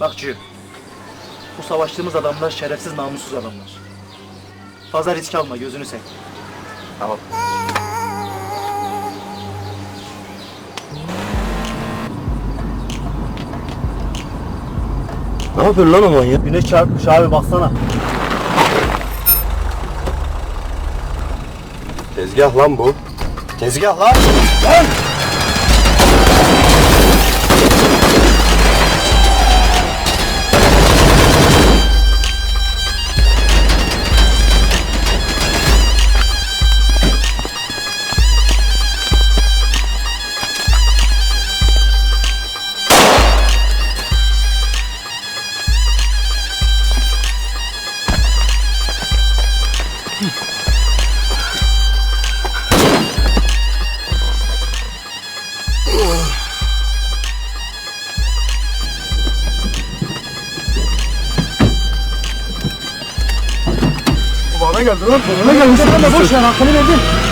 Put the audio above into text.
Bak Cü. Bu savaştığımız adamlar şerefsiz namussuz adamlar. Fazla risk alma gözünü seveyim. Tamam. Ne yapıyorsun lan o manyak? Güneş çarpmış abi baksana. Tezgah lan bu. Tezgah lan. Bana geldi lan. Bana geldi. Boş ver hakkını verdin.